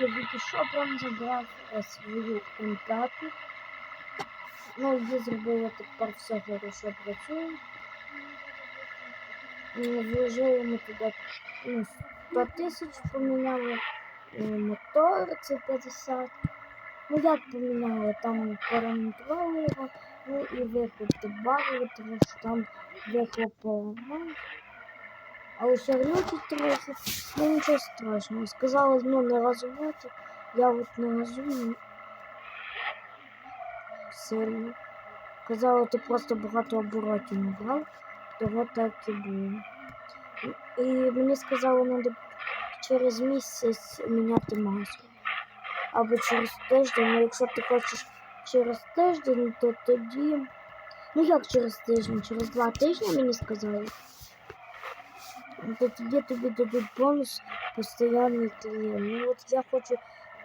я тільки що прям забрав е, свою М5. Ну, її зробили тепер все хорошо працює. М, Вложили ми туди ну, 100 тисяч, поміняли е, мотор, це 50. Ну як поміняли, там перемонтували його, ну і вихлоп добавили, тому що там вихлоп ну, але ще глючить трохи, ну нічого страшного. Сказали, ну не газувати, я от не газую сильно. Казали, ти просто багато оборотів набрав, того так і було. І мені сказали, треба через місяць міняти масло. Або через тиждень, ну якщо ти хочеш через тиждень, то тоді. Ну як через тиждень? Через два тижні мені сказали. Тоді тобі дадуть бонус постійний клієнт. Ну от я хочу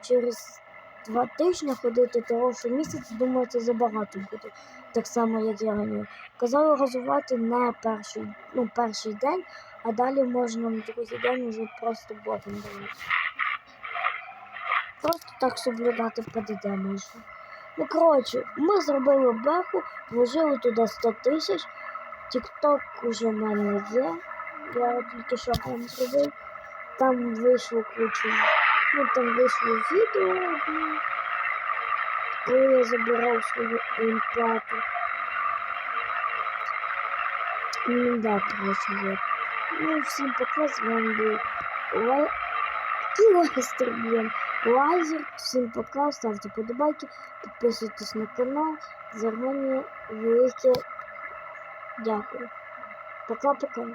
через два тижні ходити, тому що місяць, думаю, це забагато буде. Так само, як я раніше. Казали газувати не перший, ну, перший день, а далі можна на другий день вже просто боком давати. Просто так соблюдати ПДД можна. Ну, коротше, ми зробили беху, вложили туди 100 тисяч. Тікток уже в мене є. Я тільки що вам зробив. Там вийшло кучу. Ну там вийшло відео. Коли я забирав свою імплату. Ну да, коротше, вот. Ну, всім пока, з вами був Лай... Кілостер, блін. Лазер. Всім пока, ставте подобайки, підписуйтесь на канал. Зарані велике дякую. Пока-пока.